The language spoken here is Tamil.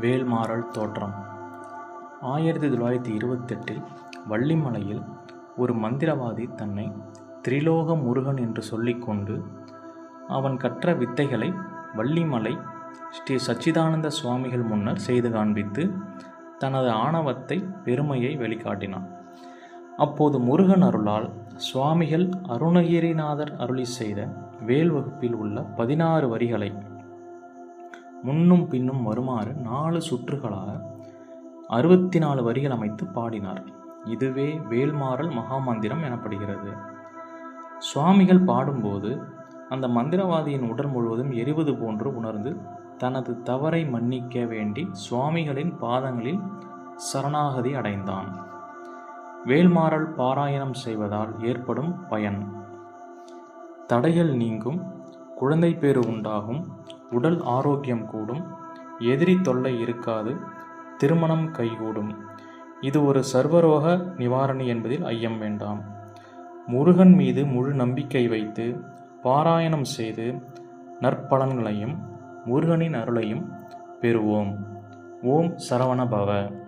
வேல்மாறல் தோற்றம். ஆயிரத்தி தொள்ளாயிரத்தி இருபத்தெட்டில் வள்ளிமலையில் ஒரு மந்திரவாதி தன்னை திரிலோக முருகன் என்று சொல்லிக்கொண்டு அவன் கற்ற வித்தைகளை வள்ளிமலை ஸ்ரீ சச்சிதானந்த சுவாமிகள் முன்னர் செய்து காண்பித்து தனது ஆணவத்தை பெருமையை வெளிக்காட்டினான். அப்போது முருகன் அருளால் சுவாமிகள் அருணகிரிநாதர் அருளி செய்த வேல் வகுப்பில் உள்ள பதினாறு வரிகளை முன்னும் பின்னும் வருமாறு நாலு சுற்றுகளாக அறுபத்தி நாலு வரிகள் அமைத்து பாடினார். இதுவே வேல்மாறல் மகாமந்திரம் எனப்படுகிறது. சுவாமிகள் பாடும்போது அந்த மந்திரவாதியின் உடல் முழுவதும் எரிவது போன்று உணர்ந்து தனது தவறை மன்னிக்க வேண்டி சுவாமிகளின் பாதங்களில் சரணாகதி அடைந்தான். வேல்மாறல் பாராயணம் செய்வதால் ஏற்படும் பயன். தடைகள் நீங்கும் குழந்தை பேறு உண்டாகும் உடல் ஆரோக்கியம் கூடும் எதிரி தொல்லை இருக்காது திருமணம் கைகூடும். இது ஒரு சர்வரோக நிவாரணி என்பதில் ஐயம் வேண்டாம். முருகன் மீது முழு நம்பிக்கை வைத்து பாராயணம் செய்து நற்பலன்களையும் முருகனின் அருளையும் பெறுவோம். ஓம் சரவண பவ.